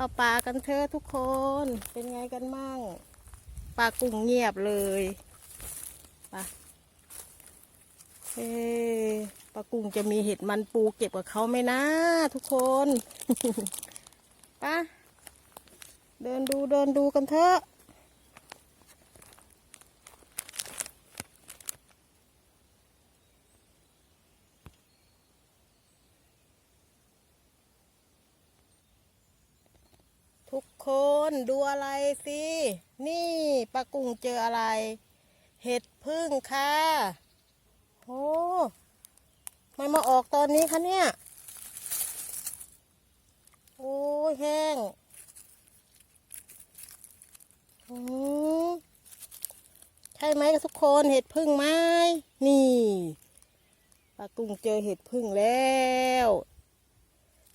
เข้าป่ากันเถอะทุกคน เป็นไงกันมั่งปลากุ้งเงียบเลยป่าเอปลากุ้งจะมีเห็ดมันปูเก็บกับเขาไหมนะ ทุกคนป่ะเดินดูเดินดูกันเถอะ ทุกคนดูอะไรสิ นี่ปลากุ้งเจออะไร เห็ดพึ่งค่ะโอ้ไม่มาออกตอนนี้คะเนี่ย โอ้แห้งอืมใช่ไหมทุกคนเห็ดพึ่งไหมนี่ปลากุ้งเจอเห็ดพึ่งแล้ว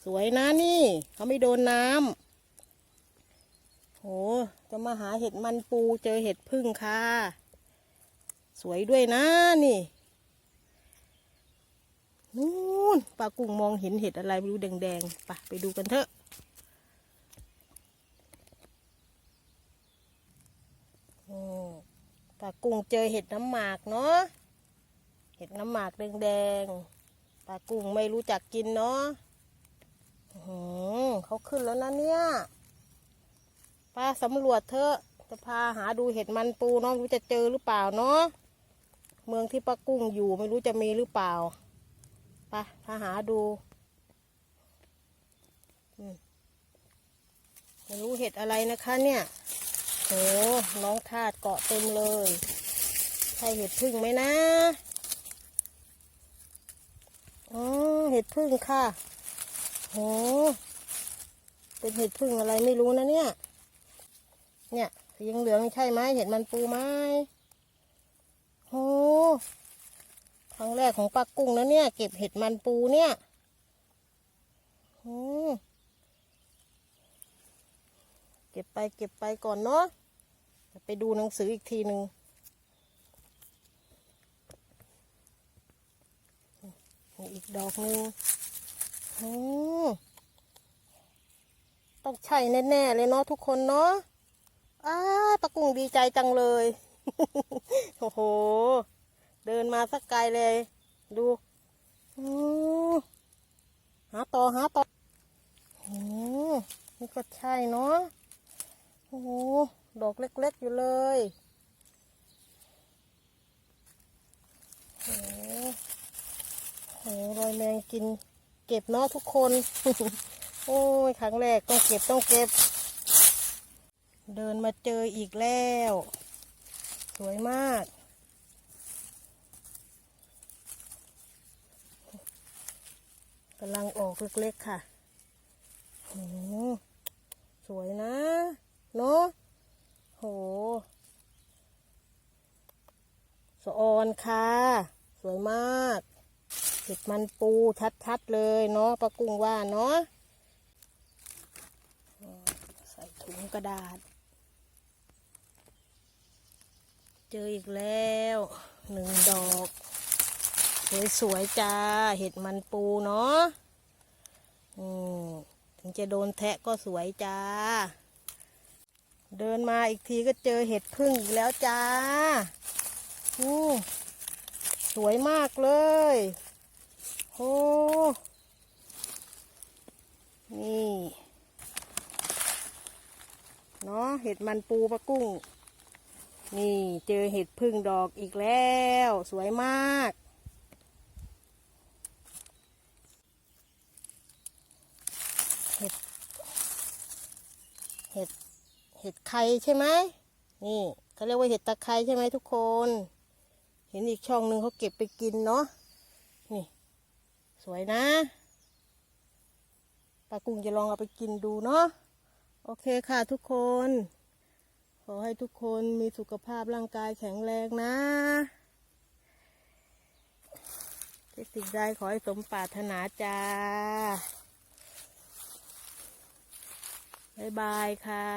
สวยนะนี่ เขาไม่โดนน้ำ โหจะมาหาเห็ดมันปูเจอเห็ดพึ่งค่ะ สวยด้วยนะนี่นู่นปลากุ้งมองเห็นเห็ดอะไรไม่รู้แดงๆไปไปดูกันเถอะอืมปลากุ้งเจอเห็ดน้ำหมากเนาะ เห็ดน้ำหมากแดงๆปลากุ้งไม่รู้จักกินเนาะเขาขึ้นแล้วนะเนี่ย ป้าสำรวจเถอะจะพาหาดูเห็ดมันปูเนาะไม่รู้จะเจอหรือเปล่าเนาะเมืองที่ป้ากุ้งอยู่ไม่รู้จะมีหรือเปล่าไปพาหาดูอไม่รู้เห็ดอะไรนะคะ เนี่ยโหน้องทาดเกาะเต็มเลยใช่เห็ดพึ่งไหมนะอ๋อเห็ดพึ่งค่ะโหเป็นเห็ดพึ่งอะไรไม่รู้นะเนี่ย เนี่ยสีเหลืองนี่ใช่ไหมเห็ดมันปูไหมโอ้ครั้งแรกของปลากุ้งนะเนี่ย เก็บเห็ดมันปูเนี่ยโอ้เก็บไปเก็บไปก่อนเนาะเดี๋ยวไปดูหนังสืออีกทีหนึ่งอีกดอกหนึ่งโอ้ต้องใช่แน่ ๆ เลยเนาะทุกคนเนาะ อ้าปะกุ้งดีใจจังเลย โอ้โห เดินมาสักไกลเลย ดูหาต่อหาต่อโอ้นี่ก็ใช่เนาะ โอ้โห ดอกเล็กๆอยู่เลยโอ้โหโอ้โหรอยแมงกิน เก็บเนาะทุกคน โอ้ยครั้งแรกต้องเก็บต้องเก็บ เดินมาเจออีกแล้ว สวยมาก กำลังออกเล็กๆค่ะโหสวยนะ เนาะโหสะออนค่ะ สวยมากเห็ดมันปูชัดๆเลยเนาะปลากุ้งว่าเนาะใส่ถุงกระดาษ เจออีกแล้วหนึ่งดอก สวยๆจ้า เห็ดมันปูเนาะถึงจะโดนแทะก็สวยจ้า เดินมาอีกทีก็เจอเห็ดพึ่งอีกแล้วจ้าอืมสวยมากเลยโอ้นี่ เนาะเห็ดมันปูปลากุ้ง นี่เจอเห็ดพึ่งดอกอีกแล้ว สวยมาก เห็ด เห็ด เห็ดไข่ใช่ไหม นี่เขาเรียกว่าเห็ดตะไคร้ใช่ไหมทุกคน เห็นอีกช่องหนึ่งเขาเก็บไปกินเนาะ นี่ สวยนะปลากุ้งจะลองเอาไปกินดูเนาะ โอเคค่ะทุกคน ขอให้ทุกคนมีสุขภาพร่างกายแข็งแรงนะคิดสิ่งใดขอให้สมปรารถนาจ้าบ๊ายบายค่ะ